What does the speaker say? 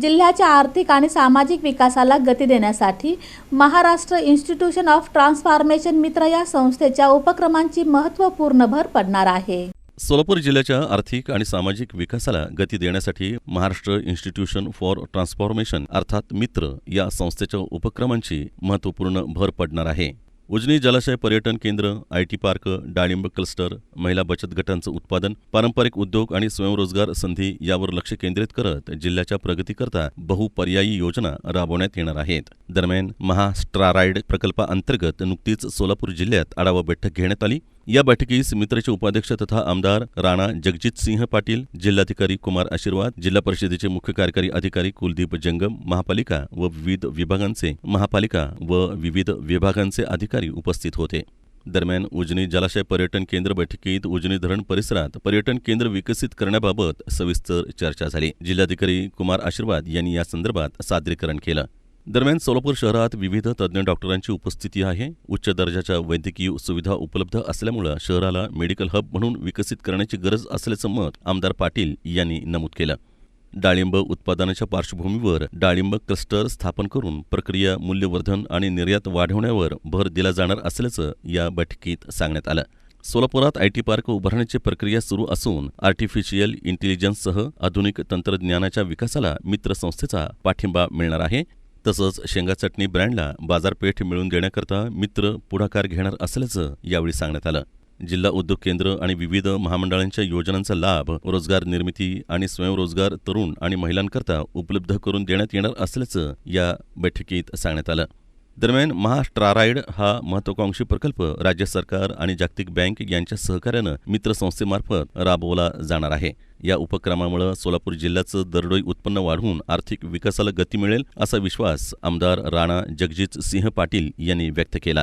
जिल्ह्याच्या आर्थिक आणि सामाजिक विकासाला गती देण्यासाठी महाराष्ट्र इन्स्टिट्यूशन ऑफ ट्रान्सफॉर्मेशन मित्र या संस्थेच्या उपक्रमांची महत्त्वपूर्ण भर पडणार आहे. सोलापूर जिल्ह्याच्या आर्थिक आणि सामाजिक विकासाला गती देण्यासाठी महाराष्ट्र इन्स्टिट्यूशन फॉर ट्रान्सफॉर्मेशन अर्थात मित्र या संस्थेच्या उपक्रमांची महत्त्वपूर्ण भर पडणार आहे. उजनी जलाशय पर्यटन केंद्र आय टी पार्क डाळिंब क्लस्टर महिला बचत गटांचं उत्पादन पारंपरिक उद्योग आणि स्वयंरोजगार संधी यावर लक्ष केंद्रित करत जिल्ह्याच्या प्रगतीकरता बहुपर्यायी योजना राबवण्यात येणार आहेत. दरम्यान महास्ट्राराईड प्रकल्पाअंतर्गत नुकतीच सोलापूर जिल्ह्यात आढावा बैठक घेण्यात आली. या बैठकीस मित्रचे उपाध्यक्ष तथा आमदार राणा जगजित सिंह पाटील जिल्हाधिकारी कुमार आशीर्वाद जिल्हा परिषदेचे मुख्य कार्यकारी अधिकारी कुलदीप जंगम महापालिका व विविध विभागांचे महापालिका व विविध विभागांचे अधिकारी उपस्थित होते. दरम्यान उजनी जलाशय पर्यटन केंद्र बैठकीत उजनी धरण परिसरात पर्यटन केंद्र विकसित करण्याबाबत सविस्तर चर्चा झाली. जिल्हाधिकारी कुमार आशीर्वाद यांनी या संदर्भात सादरीकरण केलं. दरम्यान सोलापूर शहरात विविध तज्ज्ञ डॉक्टरांची उपस्थिती आहे. उच्च दर्जाच्या वैद्यकीय सुविधा उपलब्ध असल्यामुळं शहराला मेडिकल हब म्हणून विकसित करण्याची गरज असल्याचं मत आमदार पाटील यांनी नमूद केलं. डाळिंब उत्पादनाच्या पार्श्वभूमीवर डाळिंब क्लस्टर स्थापन करून प्रक्रिया मूल्यवर्धन आणि निर्यात वाढवण्यावर भर दिला जाणार असल्याचं या बैठकीत सांगण्यात आलं. सोलापुरात आय टी पार्क उभारण्याची प्रक्रिया सुरू असून आर्टिफिशियल इंटेलिजन्ससह आधुनिक तंत्रज्ञानाच्या विकासाला मित्र संस्थेचा पाठिंबा मिळणार आहे. तसंच शेंगा चटणी ब्रँडला बाजारपेठ मिळवून देण्याकरता मित्र पुढाकार घेणार असल्याचं यावेळी सांगण्यात आलं. जिल्हा उद्योग केंद्र आणि विविध महामंडळांच्या योजनांचा लाभ रोजगार निर्मिती आणि स्वयंरोजगार तरुण आणि महिलांकरता उपलब्ध करून देण्यात येणार असल्याचं या बैठकीत सांगण्यात आलं. दरम्यान महास्ट्राराइड हा महत्वाकांक्षी प्रकल्प राज्य सरकार आणि जागतिक बँक यांच्या सहकार्यानं मित्र संस्थेमार्फत राबवला जाणार आहे. या उपक्रमामुळे सोलापूर जिल्ह्याचं दरडोई उत्पन्न वाढवून आर्थिक विकासाला गती मिळेल असा विश्वास आमदार राणा जगजित सिंह पाटील यांनी व्यक्त केला.